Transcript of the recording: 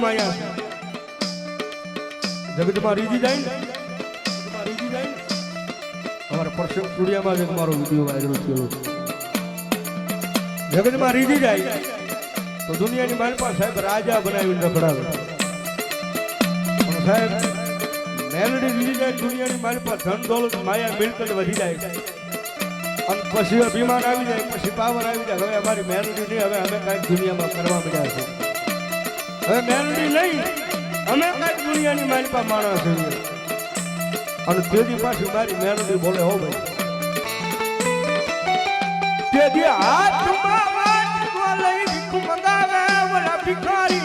માયા છે. જગતમાં રીજી જાય ને? જગતમાં રીજી જાય ને? અમારા પરસેપ સ્ટુડિયોમાં જ મારો વીડિયો વાયરલ થયો જગતમાં રીજી જાય. તો દુનિયાની માલપા સાહેબ રાજા બનાવીને રખડાવે. પણ સાહેબ, મેલડી રીજી જાય દુનિયાની માલપા ધન દોલત, માયા મિલકત વધી જાય અને પછી અભિમાન આવી જાય, પછી પાવર આવી જાય. હવે અમારી મેલડી નહીં, હવે અમે કાંઈક દુનિયામાં કરવા મળ્યા છે હવે મેલડી નહીં અમે કાંઈક દુનિયાની માલપા માણસ છે અને તેથી પાછી મારી મેલડી બોલે, હો ભાઈ. તેથી વાટકો લઈ ભીખ મંગાવે ભિખારી મારી